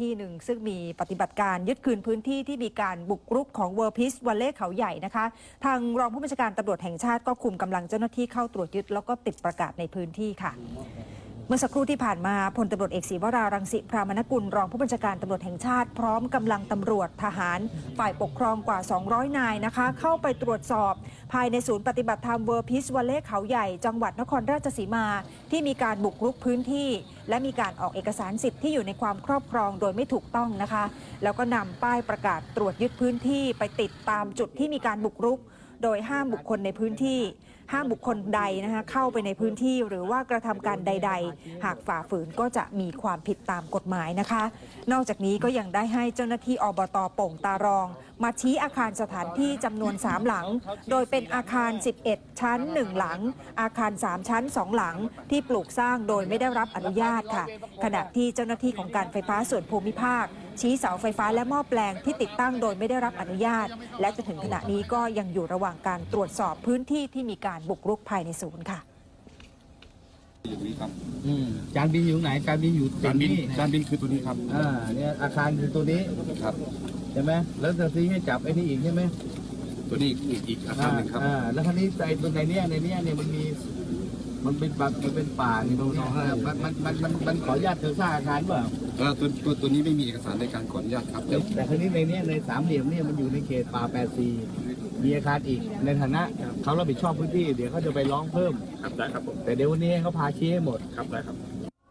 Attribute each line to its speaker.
Speaker 1: ที่หนึ่งซึ่งมีปฏิบัติการยึดคืนพื้นที่ที่มีการบุกรุกของเวอร์พิสวัลเล่เขาใหญ่นะคะ ทางรองผู้บัญชาการตำรวจแห่งชาติก็คุมกำลังเจ้าหน้าที่เข้าตรวจยึดแล้วก็ติดประกาศในพื้นที่ค่ะ มื่อสักครู่ที่ผ่านมาพลตำรวจเอกศีวรารังสิพรามนกุลรองผู้บัญชาการตำรวจแห่งชาติ พร้อมกำลังตำรวจทหาร ฝ่ายปกครองกว่า 200 นายนะคะ เข้าไปตรวจสอบ ภายในศูนย์ปฏิบัติธรรมเวอร์พิสวัลเล่เขาใหญ่ จังหวัดนครราชสีมา ที่มีการบุกรุกพื้นที่ และมีการออกเอกสารสิทธิ์ที่อยู่ในความครอบครองโดยไม่ถูกต้องนะคะ แล้วก็นำป้ายประกาศตรวจยึดพื้นที่ไปติดตามจุดที่มีการบุกรุก โดยห้ามบุคคลในพื้นที่ ห้ามบุคคลใดนะคะเข้าไปในพื้นที่หรือว่ากระทำการใด ๆ หากฝ่าฝืนก็จะมีความผิดตามกฎหมายนะคะ นอกจากนี้ก็ยังได้ให้เจ้าหน้าที่อบตโป่งตารอง มาชี้อาคารสถานที่จำนวน 3 หลัง โดยเป็นอาคาร 11 ชั้น 1 หลัง อาคาร 3 ชั้น 2 หลัง ที่ปลูกสร้างโดยไม่ได้รับอนุญาตค่ะ ขณะที่เจ้าหน้าที่ของการไฟฟ้าส่วนภูมิภาค ชี้เสาไฟฟ้าและหม้อแปลงที่ติดตั้งโดยไม่ได้รับอนุญาต และจนถึงขณะนี้ก็ยังอยู่ระหว่างการตรวจสอบพื้นที่ที่มีการบุกรุกภายในศูนย์ค่ะ
Speaker 2: อย่างนี้ครับ
Speaker 3: อืมจานบินอยู่ไหนจานบินอยู่
Speaker 2: จานบิน
Speaker 3: ตรง
Speaker 2: จานบินคือตัวนี้ครับ
Speaker 3: อ่าเนี่ยอาคารคือตัวนี้
Speaker 2: ครับ
Speaker 3: ใช่ไหมแล้วจะซีให้จับไอ้นี่อีกใช่ไหม
Speaker 2: ตัวนี้อีกอีกอาคารหนึ่งครับ
Speaker 3: อ่าแล้วคราวนี้ไอ้ตัวในเนี้ยในเนี้ยเนี่ยมันมีมันเป็นป่ามันเป็นป่านี่ตรงนี้มันมันมันมันมันขออนุญาตเธอสร้างอาคารเปล่า
Speaker 2: เอ่อตัวตัวตัวนี้ไม่มีเอกสารในการขออนุญาตครับ
Speaker 3: แต่แต่คราวนี้ในเนี้ยในสามเหลี่ยมเนี่ยมันอยู่ในเขตป่าแปดสี่ มีอาคารอีกในฐานะเขารับผิดชอบพื้นที่เดี๋ยวเขาจะไปร้องเพิ่ม
Speaker 2: ครับได้ครับผม
Speaker 3: แต่เดี๋ยววันนี้ให้เขาพาชี้ให้หมด
Speaker 2: ครับได้ครับ